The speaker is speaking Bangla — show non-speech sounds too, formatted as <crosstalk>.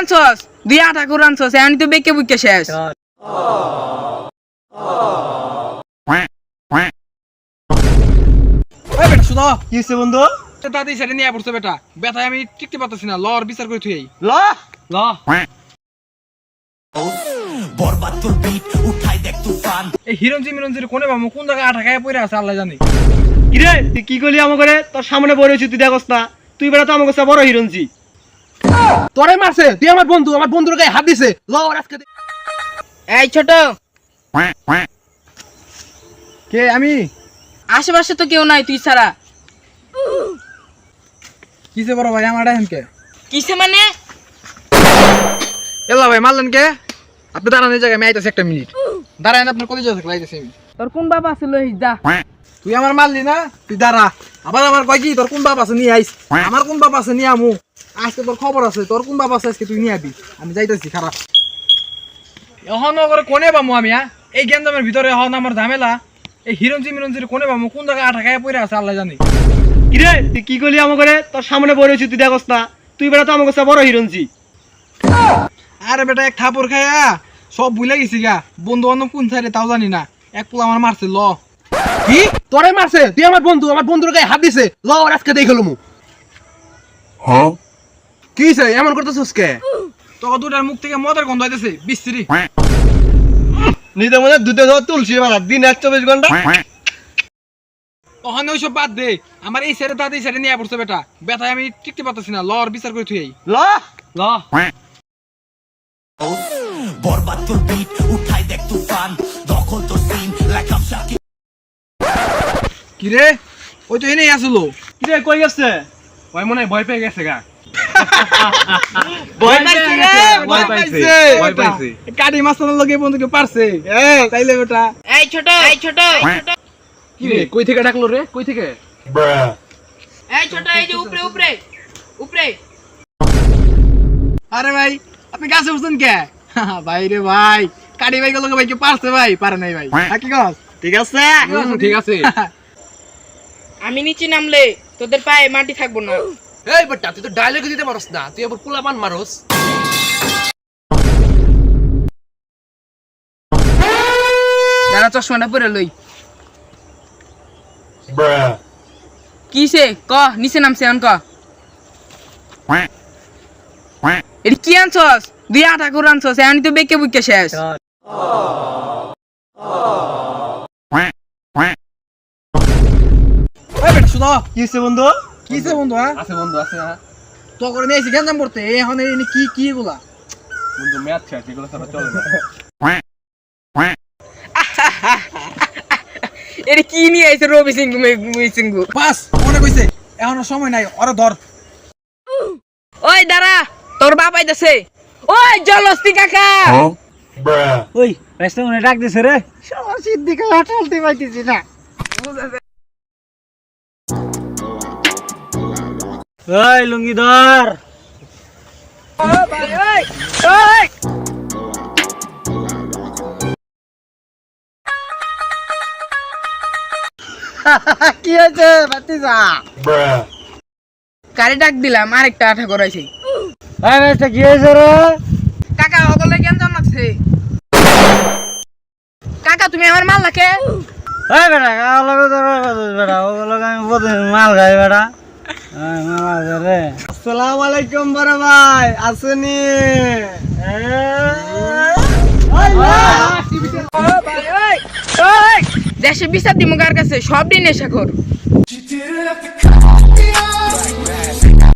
আনছস? দুই আটা করে আনছস এখন তো বেকে বুকে শেষ। শুধু কি হচ্ছে বন্ধু? দাদি সেটা নিয়ে পড়ছে বেটা। ব্যথায় আমি টিকতে পারতেছি না লর বিচার করে থুই ল? ল। বরবাদ তোর বিট উঠাই দেখ তুফান এই হিরঞ্জি মিরঞ্জির কোনে বামু কোন জায়গায় পড়ে আছে আল্লাহ জানি। কিরে তুই কি করলি আমাকে? তোর সামনে বড় হয়েছি তুই দেখস না। তুই বেড়া তো আমাকে কাছে বড় হিরঞ্জি তোরে মারছে তুই আমার বন্ধু আমার বন্ধুর গায়ে হাত দিছে। ল আজকে এই ছোট। কে আমি? আশেপাশে তো কেউ নাই তুই ছাড়া। কিসে বড় ভাই আমার কে? কিসে মানে? এলা ভাই মারলেন কে? আপনি দাঁড়ান এই জায়গায় আমি আইতাছি একটা মিনিট। দাঁড়ান আপনার কলেজ আছে লাইতেছি আমি। তোর কোন বাবা আছে লই যা। তুই আমার মারলি না তুই দাঁড়া। আবার আমার কয় কি তোর কোন বাপ আছে নিয়ে আইস। আমার কোন বাপ আছে নিয়ে আমু। আজকে তোর খবর আছে তোর কোন বাপ আছে আজকে তুই নিয়ে আবি? আমি যাইতেছি খারাপ। এখন করে কোনে বামু আমি হ্যাঁ? এই গেঞ্জামের ভিতরে এখন আমার ঝামেলা। এই হিরঞ্জি মিরঞ্জির কোনে বামু? কোন জায়গায় আঠা খায় পড়ে আছে আল্লাহ জানি। কিরে তুই কি করলি আমাকে? তোর সামনে বড় হয়েছি তুই দেখস না। তুই বেড়া তো আমাকে কাছে বড় হিরঞ্জি আরে বেটা এক থাপড় খায়া সব ভুলে গেছি গা। বন্ধু বান্ধব কোন সাইডে তাও জানি না। এক পোলা আমার মারছে ল। কি? তোরে মারছে? তুই আমার বন্ধু আমার বন্ধুর গায়ে হাত দিছে। ল আজকে দেখে লমু। কি হইছে? এমন করতেছস কে? দুটার মুখ থেকে মদের গন্ধ হইতেছে বিশ্রী। মধ্যে দুধে ধর তুলসী মারা দিন এক চব্বিশ ঘণ্টা। ওখানে ওইসব বাদ দে। আমার এই সাইডে দাদি সাইডে নিয়ে পড়ছে বেটা। আমি টিকতে পারতেছি না। ল ওর বিচার করে থুই ল? ল। বরবাদ তোর বিট উঠাই দেখ তুফান। দখল তোর সিন লাইক আপ শাকিব কি ওই তো এনেই আসলো। কিরে কই গেছে? ওই মনে হয় ভয় পেয়ে গেছে গা। <laughs> ভয় পাইছে রে ভয় পাইছে। ভয় পাইছে। কাটি মাস্তানের লগে বন্ধুকে পারছে। তাইলে বেটা এই ছোট এই ছোট কি রে কই থেকে ডাকলো রে? কই থেকে? এই ছোট এই যে উপরে উপরে উপরে। আরে ভাই আপনি গাছে উঠছেন কে? <laughs> ভাই রে ভাই কাটি ভাই গুলোকে ভাই কি পারছে ভাই? পারে নাই ভাই। কি কস ঠিক আছে? ঠিক আছে। <laughs> আমি নিচে নামলে তোদের পায়ে মাটি থাকব না। এই বেটা তুই তো ডায়লগ দিতে পারস না তুই আবার পোলাপান মারস। দাঁড়া চশমাটা পরে লই। কিসে ক নিচে নামছে আন ক। এটা কি আনছস? দুই আটা করে আনছস এখন তো বেকে বুকে শেষ। শুধু কি বন্ধু? কিসে বন্ধু হ্যাঁ আছে বন্ধু আছে হ্যাঁ তো করে নিয়েছি গেঞ্জাম করতে এখন এই কি কি এগুলা? বন্ধু ম্যাচ ছাড়া চলে না। <laughs> এটা কি নিয়ে আইছে রবি সিং সিং বাস মনে কইছে এখন সময় নাই ওরা ধর। ওই দাঁড়া তোর বাপ আইতাছে। ওই জলস্তি কাকা! ওই ব্যস্ত মনে ডাক দিছে রে। সবার সিদ্দিকে চলতে পাইতেছি না। ওই লুঙ্গি ধর <laughs> কি হয়েছে বাতিজা কারে ডাক দিলাম আরেকটা আঠা করাইছি এই ব্যস্ত কি হয়েছে রে? কাকা ওগুলো কেন লাগছে কাকা তুমি আমার মাল লাগে এই বেটা কালো আমি মাল খাই বেটা। আসসালামু আলাইকুম বড় ভাই আসুনি। দেশে বিচার দিমুগার কাছে? সব দিন নেশা কর।